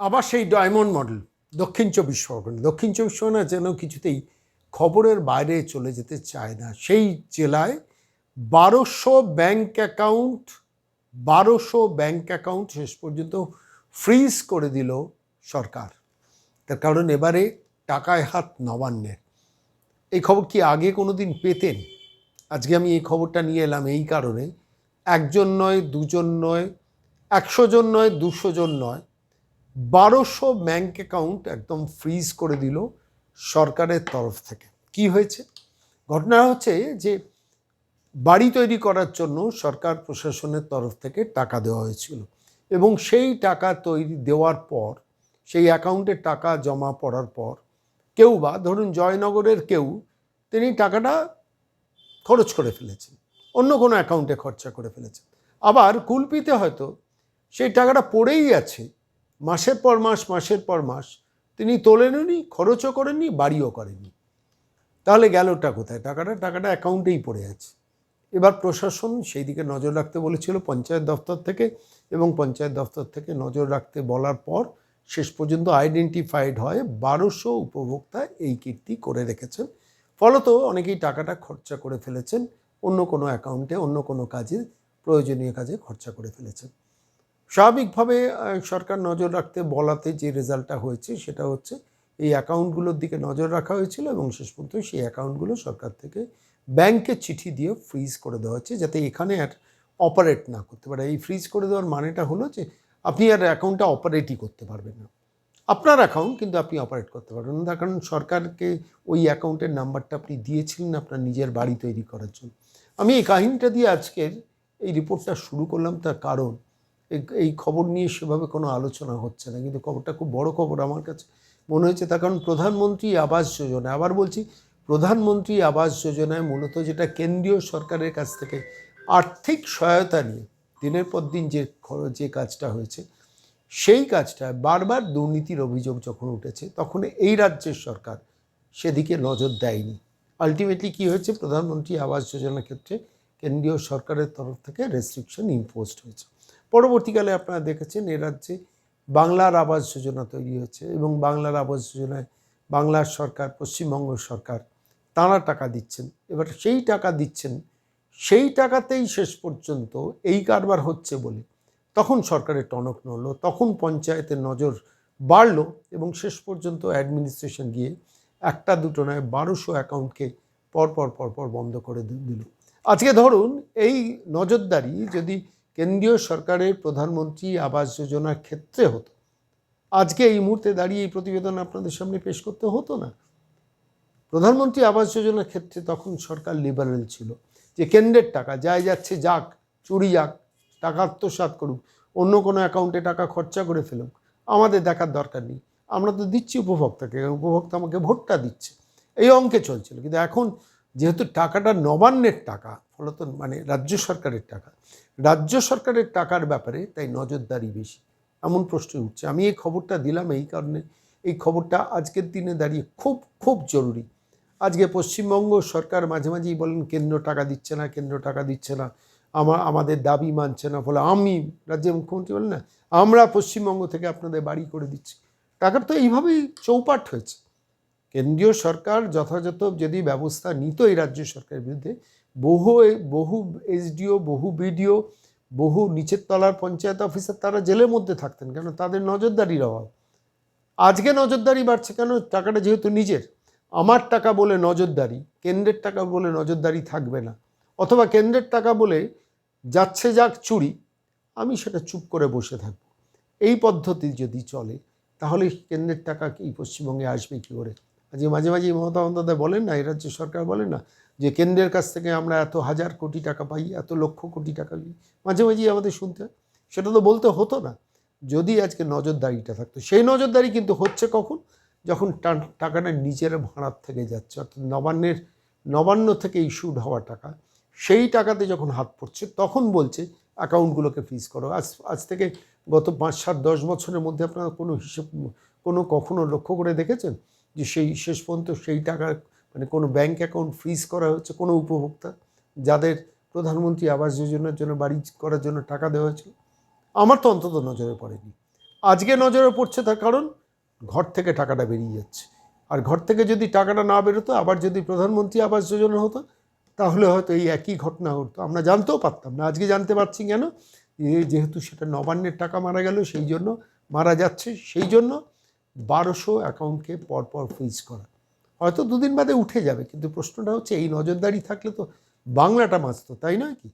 আবার সেই diamond model, দক্ষিণ চব্বিশ পরগনা। দক্ষিণ চব্বিশ পরগনা যেন কিছুতেই খবরের বাইরে চলে যেতে চায় না। সেই জেলায় বারোশো ব্যাংক অ্যাকাউন্ট, বারোশো ব্যাংক অ্যাকাউন্ট শেষ পর্যন্ত ফ্রিজ করে দিল সরকার। তার কারণ এবারে টাকায় হাত নবান্নের। এই খবর কি আগে কোনো দিন পেতেন? আজকে আমি এই খবরটা নিয়ে এলাম এই কারণে। একজন নয়, দুজন নয়, একশো জন নয়, দুশো জন নয়। বারোশো ব্যাঙ্ক অ্যাকাউন্ট একদম ফ্রিজ করে দিল সরকারের তরফ থেকে। কি হয়েছে? ঘটনা হচ্ছে যে বাড়ি তৈরি করার জন্য সরকার প্রশাসনের তরফ থেকে টাকা দেওয়া হয়েছিল এবং সেই টাকা তৈরি দেওয়ার পর, সেই অ্যাকাউন্টে টাকা জমা পড়ার পর কেউ বা ধরুন জয়নগরের কেউ তিনি টাকাটা খরচ করে ফেলেছেন, অন্য কোনো অ্যাকাউন্টে খরচা করে ফেলেছেন। আবার কুলপিতে হয়তো সেই টাকাটা পড়েই আছে মাসের পর মাস, মাসের পর মাস। তিনি তোলেননি খরচও করেননি বাড়িও করেননি তাহলে গেলটা কোথায়? টাকাটা টাকাটা অ্যাকাউন্টেই পড়ে আছে। এবার প্রশাসন সেই দিকে নজর রাখতে বলেছিল পঞ্চায়েত দফতর থেকে এবং পঞ্চায়েত দফতর থেকে নজর রাখতে বলার পর শেষ পর্যন্ত আইডেন্টিফাইড হয় বারোশো উপভোক্তা এই কীর্তি করে রেখেছেন। ফলত অনেকেই টাকাটা খরচা করে ফেলেছেন, অন্য কোনো অ্যাকাউন্টে, অন্য কোনো কাজে, প্রয়োজনীয় কাজে খরচা করে ফেলেছেন। স্বাভাবিকভাবে সরকার নজর রাখতে বলাতে যে রেজাল্টটা হয়েছে সেটা হচ্ছে এই অ্যাকাউন্টগুলোর দিকে নজর রাখা হয়েছিল এবং শেষ পর্যন্ত সেই অ্যাকাউন্টগুলো সরকার থেকে ব্যাংকে চিঠি দিয়ে ফ্রিজ করে দেওয়া হচ্ছে যাতে এখানে আর অপারেট না করতে পারে। এই ফ্রিজ করে দেওয়ার মানেটা হলো যে আপনি আর অ্যাকাউন্টটা অপারেটই করতে পারবেন না। আপনার অ্যাকাউন্ট কিন্তু আপনি অপারেট করতে পারবেন না। কারণ সরকারকে ওই অ্যাকাউন্টের নাম্বারটা আপনি দিয়েছিলেন আপনার নিজের বাড়ি তৈরি করার জন্য। আমি এই কাহিনীটা দিয়ে আজকের এই রিপোর্টটা শুরু করলাম তার কারণ এই- খবর নিয়ে সেভাবে কোনো আলোচনা হচ্ছে না। কিন্তু খবরটা খুব বড় খবর আমার কাছে মনে হয়েছে, তার কারণ প্রধানমন্ত্রী আবাস যোজনা, আবার বলছি প্রধানমন্ত্রী আবাস যোজনায় মূলত যেটা কেন্দ্রীয় সরকারের কাছ থেকে আর্থিক সহায়তা নিয়ে দিনের পর দিন যে যে কাজটা হয়েছে, সেই কাজটা বারবার দুর্নীতির অভিযোগ যখন উঠেছে, তখন এই রাজ্যের সরকার সেদিকে নজর দেয়নি। আলটিমেটলি কি হয়েছে, প্রধানমন্ত্রী আবাস যোজনার ক্ষেত্রে কেন্দ্রীয় সরকারের তরফ থেকে রেস্ট্রিকশন ইম্পোজড হয়েছে। পরবর্তীকালে আপনারা দেখেছেন এ রাজ্যে বাংলার আবাস যোজনা তৈরি হয়েছে এবং বাংলার আবাস যোজনায় বাংলার সরকার, পশ্চিমবঙ্গ সরকার তাঁরা টাকা দিচ্ছেন। এবার সেই টাকা দিচ্ছেন, সেই টাকাতেই শেষ পর্যন্ত এই কারবার হচ্ছে বলে তখন সরকারের টনক নড়লো, তখন পঞ্চায়েতের নজর বাড়লো এবং শেষ পর্যন্ত অ্যাডমিনিস্ট্রেশন গিয়ে একটা দুটো নয় বারোশো অ্যাকাউন্টকে পরপর পরপর বন্ধ করে দিল। আজকে ধরুন এই নজরদারি যদি কেন্দ্রীয় সরকারের প্রধানমন্ত্রী আবাস যোজনার ক্ষেত্রে হতো। আজকে এই মুহূর্তে দাঁড়িয়ে এই প্রতিবেদন আপনাদের সামনে পেশ করতে হতো না। প্রধানমন্ত্রী আবাস যোজনার ক্ষেত্রে তখন সরকার লিবারেল ছিল যে কেন্দ্রের টাকা যাই যাচ্ছে যাক, চুরি যাক, টাকা আত্মসাৎ করুক, অন্য কোনো অ্যাকাউন্টে টাকা খরচা করে ফেলুক, আমাদের দেখার দরকার নেই। আমরা তো দিচ্ছি উপভোক্তাকে, উপভোক্তা আমাকে ভোটটা দিচ্ছে। এই অঙ্কে চলছিল, কিন্তু এখন যেহেতু টাকাটা নবান্নের টাকা, ফলত মানে রাজ্য সরকারের টাকা, রাজ্য সরকারের টাকার ব্যাপারে তাই নজরদারি বেশি, এমন প্রশ্ন উঠছে। আমি এই খবরটা দিলাম এই কারণে, এই খবরটা আজকের দিনে দাঁড়িয়ে খুব খুব জরুরি। আজকে পশ্চিমবঙ্গ সরকার মাঝে মাঝেই বলেন, কেন্দ্র টাকা দিচ্ছে না, কেন্দ্র টাকা দিচ্ছে না, আমা, আমাদের দাবি মানছে না। ফলে আমি, রাজ্যের মুখ্যমন্ত্রী বলেন না, আমরা পশ্চিমবঙ্গ থেকে আপনাদের বাড়ি করে দিচ্ছি। টাকার তো এইভাবেই চৌপাট হয়েছে। কেন্দ্রীয় সরকার যথাযথ যদি ব্যবস্থা নিত এই রাজ্য সরকারের বিরুদ্ধে, বহু বহু এসডিও, বহু বিডিও, বহু নিচের তলার পঞ্চায়েত অফিসার তারা জেলের মধ্যে থাকতেন কেন? তাদের নজরদারির অভাব। আজকে নজরদারি বাড়ছে কেন? টাকাটা যেহেতু নিজের, আমার টাকা বলে নজরদারি, কেন্দ্রের টাকা বলে নজরদারি থাকবে না। অথবা কেন্দ্রের টাকা বলে যাচ্ছে যাক চুরি, আমি সেটা চুপ করে বসে থাকব। এই পদ্ধতি যদি চলে, তাহলে কেন্দ্রের টাকা কি? পশ্চিমবঙ্গে আসবে কী করে? আজকে মাঝে মাঝে মমতা বন্দ্যোপাধ্যায় বলেন না, এই রাজ্য সরকার বলেন না, যে কেন্দ্রের কাছ থেকে আমরা এত হাজার কোটি টাকা পাই, এত লক্ষ কোটি টাকা পাই, মাঝে মাঝেই আমাদের শুনতে হয়। সেটা তো বলতে হতো না। যদি আজকে নজরদারিটা থাকতো, সেই নজরদারি কিন্তু হচ্ছে কখন? যখন টাকাটা নিজের ভাড়ার থেকে যাচ্ছে, অর্থাৎ নবান্নের, নবান্ন থেকে ইস্যুড হওয়া টাকা, সেই টাকাতে যখন হাত পড়ছে, তখন বলছে অ্যাকাউন্টগুলোকে ফ্রিজ করো। আজ আজ থেকে গত পাঁচ, সাত, দশ বছরের মধ্যে আপনারা কোনো হিসেব, কোনো কখনো লক্ষ্য করে দেখেছেন? যে সেই শেষ পর্যন্ত সেই টাকার মানে কোনো ব্যাংক অ্যাকাউন্ট ফ্রিজ করা হচ্ছে কোনো উপভোক্তা যাদের প্রধানমন্ত্রী আবাস যোজনার জন্য বাড়ি করার জন্য টাকা দেওয়া হয়েছিল, আমার তো অন্তত নজরে পড়েনি। আজকে নজরে পড়ছে তার কারণ ঘর থেকে টাকাটা বেরিয়ে যাচ্ছে। আর ঘর থেকে যদি টাকাটা না বেরোতো, আবার যদি প্রধানমন্ত্রী আবাস যোজনা হতো, তাহলে হয়তো এই একই ঘটনা হতো আমরা জানতেও পারতাম না, আজকে জানতে পারছি কেন? যেহেতু সেটা নবান্নের টাকা মারা গেল, সেই জন্য মারা যাচ্ছে, সেই জন্য বারোশো অ্যাকাউন্টকে পরপর ফ্রিজ করা। হয়তো দুদিন বাদে উঠে যাবে, কিন্তু প্রশ্নটা হচ্ছে এই নজরদারি থাকলে তো বাংলাটা মাছতো তাই নয় কি?